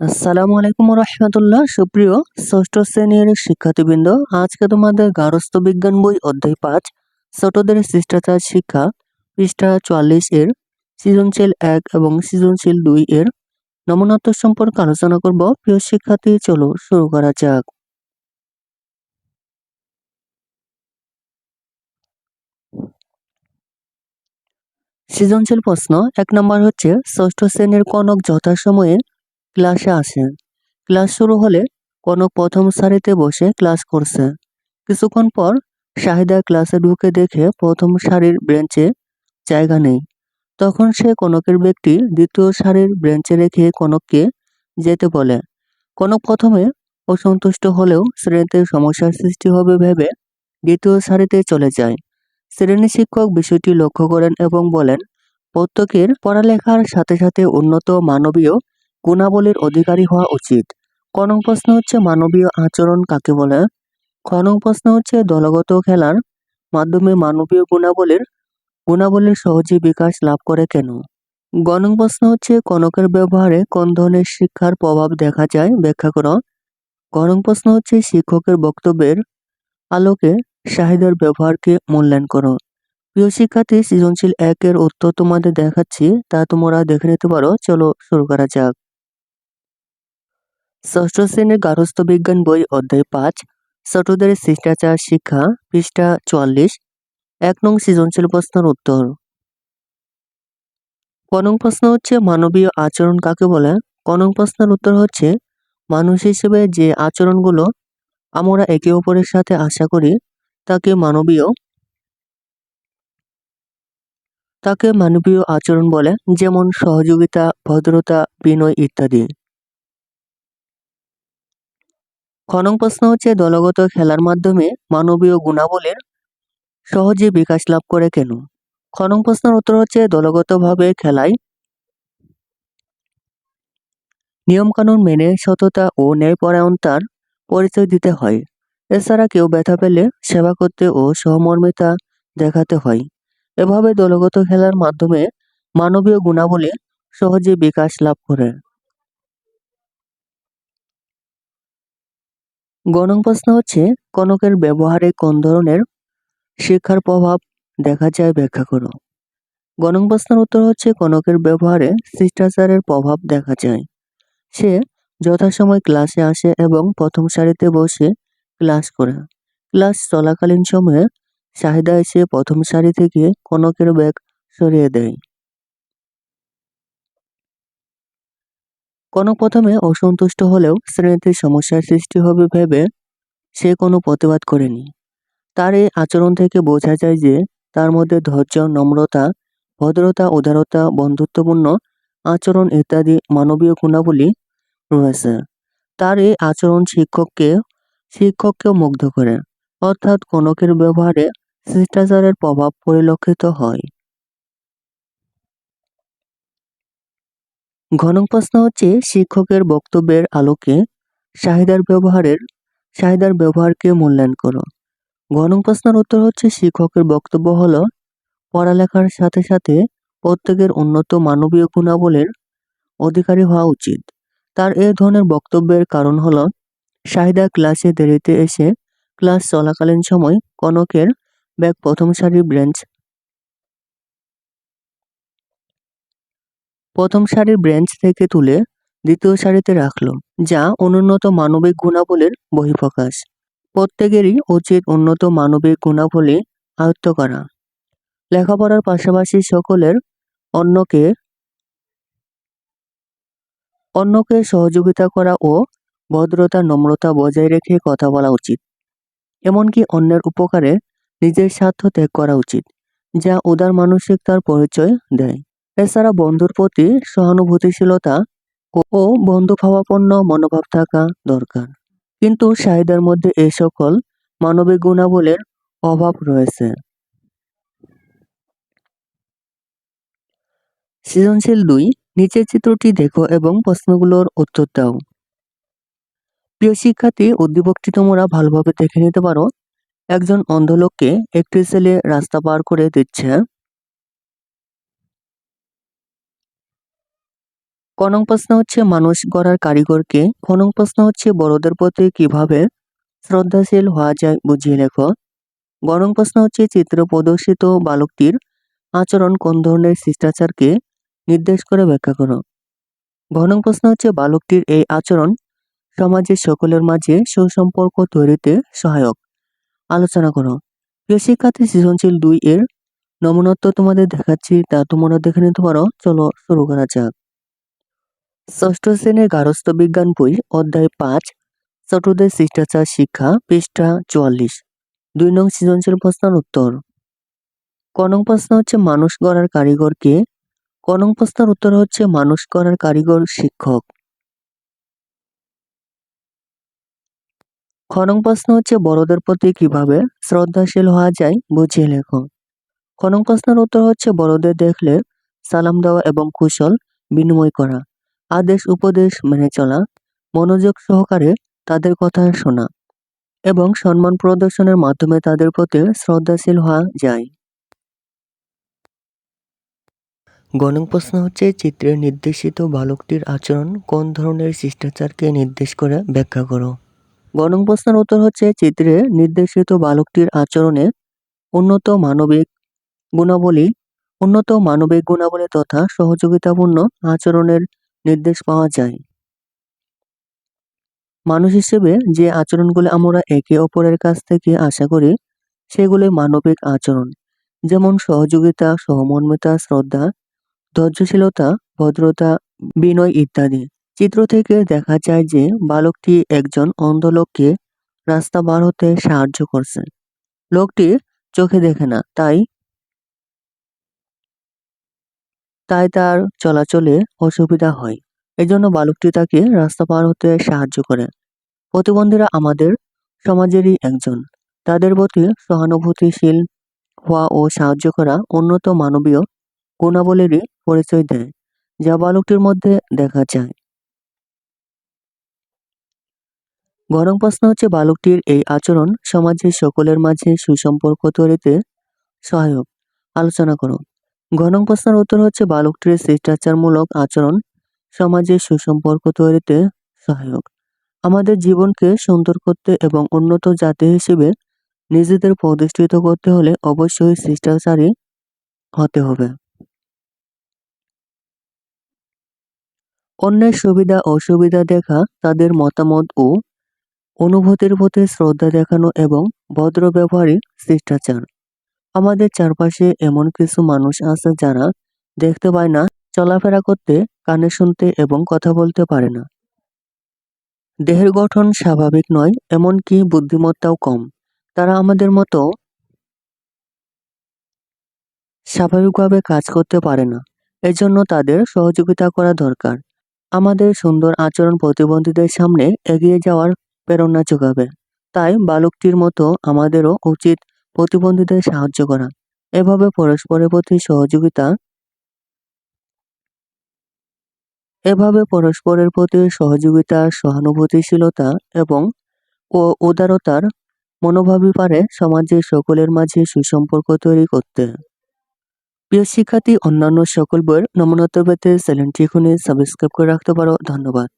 আসসালামু আলাইকুম রহমতুল্লাহ সুপ্রিয় ষষ্ঠ শ্রেণির শিক্ষার্থীবৃন্দ, আজকে তোমাদের গারস্থ বিজ্ঞান বই অধ্যায় পাঁচ, ছোটদের শিষ্টাচার শিক্ষা, পৃষ্ঠা চুয়াল্লিশ এর সৃজনশীল এক এবং সৃজনশীল দুই এর নমনত্ব সম্পর্কে আলোচনা করব। প্রিয় শিক্ষার্থী, চলো শুরু করা যাক। সৃজনশীল প্রশ্ন এক নম্বর হচ্ছে, ষষ্ঠ শ্রেণির কনক যথাসময়ে ক্লাসে আসে। ক্লাস শুরু হলে কনক প্রথম সারিতে বসে ক্লাস করছে। কিছুক্ষণ পর শাহিদা ক্লাসে ঢুকে দেখে প্রথম সারির ব্রেঞ্চে জায়গা নেই। তখন সে কনকের ব্যক্তি দ্বিতীয় সারির ব্রেঞ্চে রেখে কনককে যেতে বলে। কনক প্রথমে অসন্তুষ্ট হলেও শ্রেণীতে সমস্যার সৃষ্টি হবে ভেবে দ্বিতীয় সারিতে চলে যায়। শ্রেণি শিক্ষক বিষয়টি লক্ষ্য করেন এবং বলেন, প্রত্যেকের পড়ালেখার সাথে সাথে উন্নত মানবীয় গুণাবলীর অধিকারী হওয়া উচিত। ক নং প্রশ্ন হচ্ছে মানবীয় আচরণ কাকে বলে? খ নং প্রশ্ন হচ্ছে দলগত খেলার মাধ্যমে মানবীয় গুণাবলীর গুণাবলীর সহজে বিকাশ লাভ করে কেন? গ নং প্রশ্ন হচ্ছে কনকের ব্যবহারে কোন ধরনের শিক্ষার প্রভাব দেখা যায়? ব্যাখ্যা করো। গ নং প্রশ্ন হচ্ছে শিক্ষকের বক্তব্যের আলোকে শাহিদার ব্যবহারকে মূল্যায়ন করো। প্রিয় শিক্ষার্থী, সৃজনশীল একের উত্তর তোমাদের দেখাচ্ছি, তা তোমরা দেখে নিতে পারো। চলো শুরু করা যাক। ষষ্ঠ শ্রেণির গার্হস্থ্য বিজ্ঞান বই অধ্যায় পাঁচ ছোটদের শিষ্টাচার শিক্ষা, পৃষ্ঠা চুয়াল্লিশ, এক নং সৃজনশীল প্রশ্নের উত্তর। কনং প্রশ্ন হচ্ছে, মানবীয় আচরণ কাকে বলে? কনং প্রশ্নের উত্তর হচ্ছে, মানুষ হিসেবে যে আচরণগুলো আমরা একে অপরের সাথে আশা করি, তাকে মানবীয় তাকে মানবীয় আচরণ বলে, যেমন সহযোগিতা, ভদ্রতা, বিনয় ইত্যাদি। খনং প্রশ্ন হচ্ছে দলগত খেলার মাধ্যমে মানবীয় গুণাবলীর সহজে বিকাশ লাভ করে কেন? খনং প্রশ্নের উত্তর হচ্ছে দলগতভাবে খেলায় নিয়মকানুন মেনে সততা ও ন্যায়পরায়ণতার পরিচয় দিতে হয়। এছাড়া কেউ ব্যথা পেলে সেবা করতে ও সহমর্মিতা দেখাতে হয়। এভাবে দলগত খেলার মাধ্যমে মানবীয় গুণাবলী সহজে বিকাশ লাভ করে। গণং প্রশ্ন হচ্ছে, কনকের ব্যবহারে কোন ধরনের শিক্ষার প্রভাব দেখা যায় ব্যাখ্যা করো। গণং প্রশ্নের উত্তর হচ্ছে, কনকের ব্যবহারে শিষ্টাচারের প্রভাব দেখা যায়। সে যথাসময় ক্লাসে আসে এবং প্রথম সারিতে বসে ক্লাস করে। ক্লাস চলাকালীন সময়ে চাহিদা এসে প্রথম সারি থেকে কনকের ব্যাগ সরিয়ে দেয়। কনক প্রথমে অসন্তুষ্ট হলেও শ্রেণীতে সমস্যার সৃষ্টি হবে ভেবে সে কোনো প্রতিবাদ করেনি। তার এই আচরণ থেকে বোঝা যায় যে তার মধ্যে ধৈর্য, নম্রতা, ভদ্রতা, উদারতা, বন্ধুত্বপূর্ণ আচরণ ইত্যাদি মানবীয় গুণাবলী রয়েছে। তার এই আচরণ শিক্ষককে, শিক্ষককেও মুগ্ধ করে। অর্থাৎ কনকের ব্যবহারে শিষ্টাচারের প্রভাব পরিলক্ষিত হয়। ঘন প্রশ্ন হচ্ছে, শিক্ষকের বক্তব্যের আলোকে চাহিদার ব্যবহারের চাহিদার ব্যবহারকে মূল্যায়ন করো। ঘন প্রশ্নের উত্তর হচ্ছে, শিক্ষকের বক্তব্য হল, পড়ালেখার সাথে সাথে প্রত্যেকের উন্নত মানবীয় গুণাবলীর অধিকারী হওয়া উচিত। তার এ ধরনের বক্তব্যের কারণ হল, শাহিদা ক্লাসে দেরিতে এসে ক্লাস চলাকালীন সময় কনকের ব্যাগ প্রথম সারির ব্রেঞ্চ প্রথম সারির ব্রেঞ্চ থেকে তুলে দ্বিতীয় সারিতে রাখল, যা অনুন্নত মানবিক গুণাবলীর বহিঃপ্রকাশ। প্রত্যেকেরই উচিত উন্নত মানবিক গুণাবলী আয়ত্ত করা। লেখাপড়ার পাশাপাশি সকলের অন্যকে অন্যকে সহযোগিতা করা ও ভদ্রতা, নম্রতা বজায় রেখে কথা বলা উচিত, এমনকি অন্যের উপকারে নিজের স্বার্থ ত্যাগ করা উচিত, যা উদার মানসিকতার পরিচয় দেয়। এছাড়া বন্ধুর প্রতি সহানুভূতিশীলতা ও বন্ধুভাবাপন্ন মনোভাব থাকা দরকার। কিন্তু শাহিদার মধ্যে এই সকল মানবিক গুণাবলীর অভাব রয়েছে। সৃজনশীল দুই, নিচের চিত্রটি দেখো এবং প্রশ্নগুলোর উত্তর দাও। প্রিয় শিক্ষার্থী, উদ্দীপকটি তোমরা ভালোভাবে দেখে নিতে পারো। একজন অন্ধ লোককে একটি ছেলে রাস্তা পার করে দিচ্ছে। কনং প্রশ্ন হচ্ছে, মানুষ গড়ার কারিগরকে খনং প্রশ্ন হচ্ছে, বড়দের প্রতি কীভাবে শ্রদ্ধাশীল হওয়া যায় বুঝিয়ে লেখো। গণং প্রশ্ন হচ্ছে, চিত্র প্রদর্শিত বালকটির আচরণ কোন ধরনের শিষ্টাচারকে নির্দেশ করে ব্যাখ্যা করো। ঘনং প্রশ্ন হচ্ছে, বালকটির এই আচরণ সমাজের সকলের মাঝে সুসম্পর্ক তৈরিতে সহায়ক। আলোচনা করো। প্রিয় শিক্ষার্থী, সৃজনশীল দুই এর নমনত্ব তোমাদের দেখাচ্ছি, তা তোমরা দেখে নিতে পারো। চলো শুরু করা যাক। ষষ্ঠ শ্রেণির গারস্থ বিজ্ঞান বই, অধ্যায় পাঁচ চতুর্দের শিষ্টাচার শিক্ষা, পৃষ্ঠা চুয়াল্লিশ। দুই নং সৃজনশীল প্রশ্নের উত্তর। কনং প্রশ্ন হচ্ছে, মানুষ গড়ার কারিগর কে? কনং প্রশ্নের উত্তর হচ্ছে, মানুষ গড়ার কারিগর শিক্ষক। খনং প্রশ্ন হচ্ছে, বড়দের প্রতি কীভাবে শ্রদ্ধাশীল হওয়া যায়, বুঝিয়ে লেখো। খনং প্রশ্নের উত্তর হচ্ছে, বড়দের দেখলে সালাম দেওয়া এবং কুশল বিনিময় করা। আদেশ উপদেশ মেনে চলা, মনোযোগ সহকারে তাদের কথা শোনা এবং সম্মান প্রদর্শনের মাধ্যমে তাদের প্রতি শ্রদ্ধাশীল হওয়া যায়। গণং প্রশ্ন হচ্ছে, চিত্রে নির্দেশিত বালকটির আচরণ কোন ধরনের শিষ্টাচারকে নির্দেশ করে? ব্যাখ্যা করো। গণং প্রশ্নের উত্তর হচ্ছে, চিত্রে নির্দেশিত বালকটির আচরণে উন্নত মানবিক গুণাবলী, উন্নত মানবিক গুণাবলী তথা সহযোগিতাপূর্ণ আচরণের নির্দেশ পাওয়া যায়। মানুষ হিসেবে যে আচরণগুলো আমরা একে অপরের কাছ থেকে আশা করি, সেগুলি মানবিক আচরণ। যেমন সহযোগিতা, সহমর্মিতা, শ্রদ্ধা, ধৈর্যশীলতা, ভদ্রতা, বিনয় ইত্যাদি। চিত্র থেকে দেখা যায় যে বালকটি একজন অন্ধ লোককে রাস্তা বার হতে সাহায্য করছে। লোকটি চোখে দেখে না, তাই তাই তার চলাচলে অসুবিধা হয়। এজন্য বালকটি তাকে রাস্তা পার হতে সাহায্য করে। প্রতিবন্ধীরা আমাদের সমাজেরই একজন। তাদের প্রতি সহানুভূতিশীল হওয়া ও সাহায্য করা উন্নত মানবীয় গুণাবলীরই পরিচয় দেয়, যা বালকটির মধ্যে দেখা যায়। গরম প্রশ্ন হচ্ছে, বালকটির এই আচরণ সমাজের সকলের মাঝে সুসম্পর্ক তৈরিতে সহায়ক? আলোচনা করো। ঘনং প্রশ্নের উত্তর হচ্ছে, বালকটির শিষ্টাচারমূলক আচরণ সমাজে সুসম্পর্ক তৈরিতে সহায়ক। আমাদের জীবনকে সুন্দর করতে এবং উন্নত জাতি হিসেবে নিজেদের প্রতিষ্ঠিত করতে হলে অবশ্যই শিষ্টাচারী হতে হবে। অন্যের সুবিধা, অসুবিধা দেখা তাদের মতামত ও অনুভূতির প্রতি শ্রদ্ধা দেখানো এবং ভদ্র ব্যবহারই শিষ্টাচার। আমাদের চারপাশে এমন কিছু মানুষ আছে যারা দেখতে পায় না, চলাফেরা করতে, কানে শুনতে এবং কথা বলতে পারে না। দেহের গঠন স্বাভাবিক নয়, এমনকি বুদ্ধিমত্তাও কম। তারা আমাদের মতো স্বাভাবিকভাবে কাজ করতে পারে না। এজন্য তাদের সহযোগিতা করা দরকার। আমাদের সুন্দর আচরণ প্রতিবন্ধীদের সামনে এগিয়ে যাওয়ার প্রেরণা যোগাবে। তাই বালকটির মতো আমাদেরও উচিত প্রতিবন্ধীদের সাহায্য করা। এভাবে পরস্পরের প্রতি সহযোগিতা এভাবে পরস্পরের প্রতি সহযোগিতা, সহানুভূতিশীলতা এবং ও উদারতার মনোভাবই পারে সমাজের সকলের মাঝে সুসম্পর্ক তৈরি করতে। প্রিয় শিক্ষার্থী, অন্যান্য সকল বইয়ের নমনত্ব পেতে চ্যানেলটি এখনই সাবস্ক্রাইব করে রাখতে পারো। ধন্যবাদ।